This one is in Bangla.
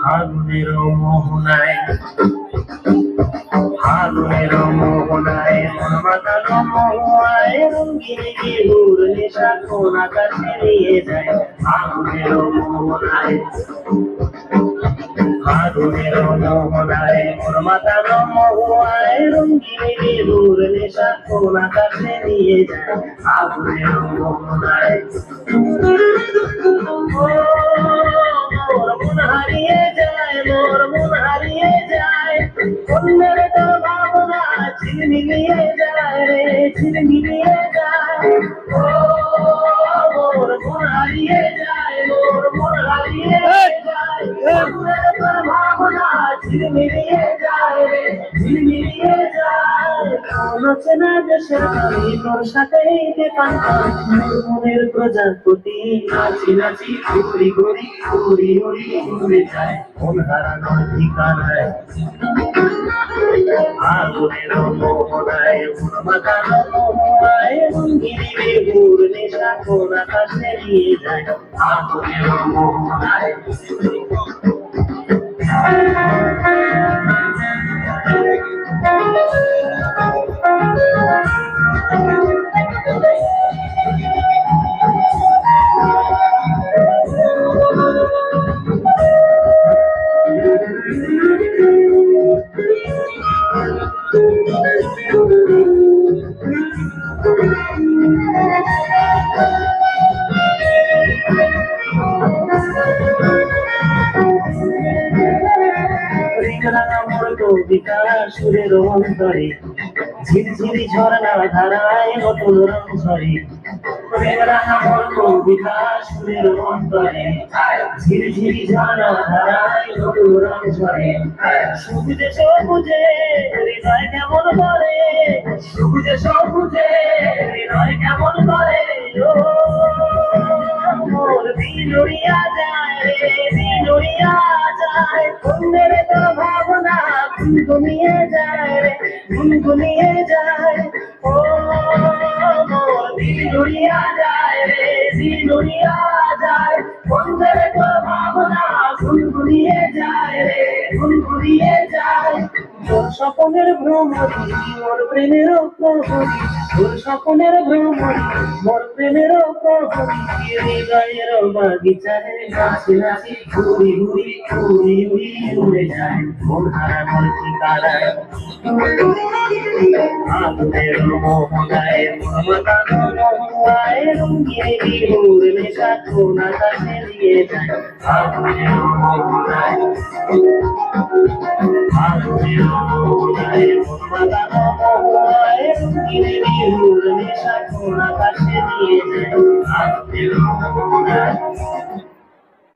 ফাগুনের মোহনায় হারুনের মোহনায়। রঙ্গিন গেরুর নেশা, কোন আকাশে নিয়ে যায় ফাগুনের মোহনায় ফাগুনের মোহনায় মন মাতানো মোহায় রঙ্গিন গেরুর নেশা, কোন আকাশে নিয়ে যায় মোহনায় মোর মন হারিয়ে যায়, মোর মন হারিয়ে যায়, অন্যের ভাবনা ছিলমিলিয়ে যায় রে ছিলমিলিয়ে যায় কোন চেনা দেশের আমি তোর সাথেই মনের প্রজাপতি নাচি নাচি ঘুরি ঘুরি ঘুরি ঘুরি ঘুরে যায় আগুনের মোহনায় মাখানো মোহনায় রঙ্গিনী ঘুর যায় আগুনের কবিতা সুরের অন্তরে ঝিরঝিরি ঝরনা ধারায় নতুন রং ঝরে। কবিতা সুরের অন্তরে ঝিরঝিরি ধারায় ঝরে হৃদয় কেমন করে? সবুজে সবুজে, হৃদয় কেমন করে? মোর দিনুরিয়া যায় দিনুরিয়া যায়। অন্যের তো ভাবনা গুনগুনিয়ে যায় গুনগুনিয়ে যায়। যায় রে দিনুরিয়া যায়। স্বপনের ভ্রমরি মোর প্রেমের প্রহরী। তোর স্বপনের মোর প্রেমের বাগিচারে নাচি নাচি যায়। রঙ্গিনী বিহুর নেশা কোন আকাশে নিয়ে যায় আগুনের মোহনায় আগুনের মোহনায় মন মাতানো মোহনায় রঙ্গিনী বিহুর নেশা কোন আকাশে নিয়ে যায় আগুনের মোহনায়